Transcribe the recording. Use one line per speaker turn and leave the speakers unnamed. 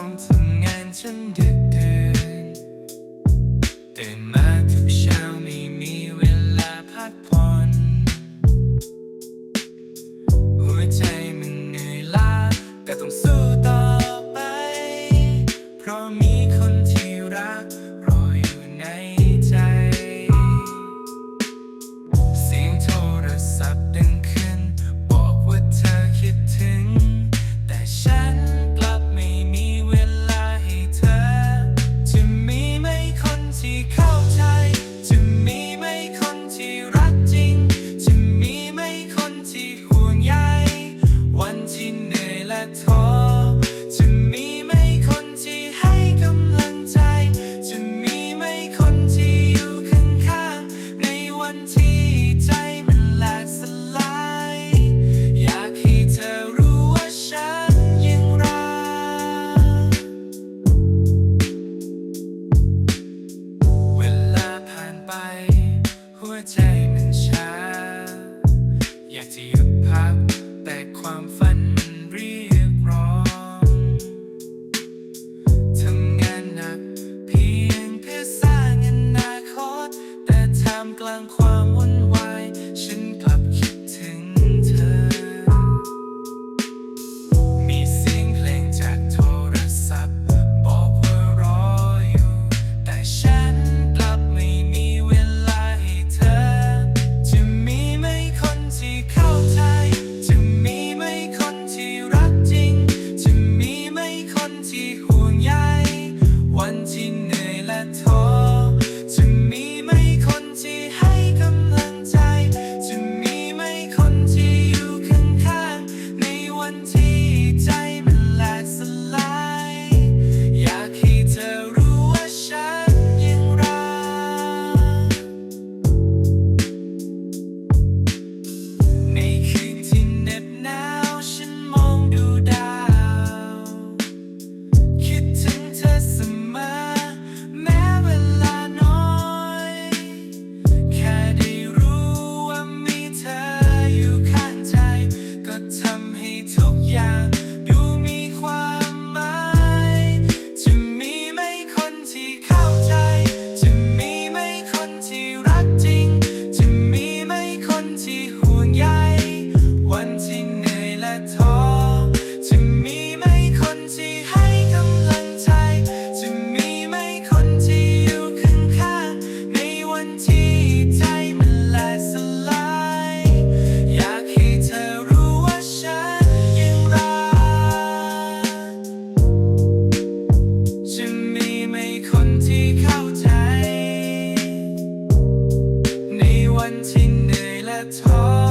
ต้องทำงานจนดึกดื่นตื่นมาทุกเช้าไม่มีเวลาพักผ่อนหัวใจมันเหนื่อยล้าแต่ต้องสู้ต่อไป เพราะมีคนที่รัก วงใยวันที่เหนื่อยและท้อ let's hold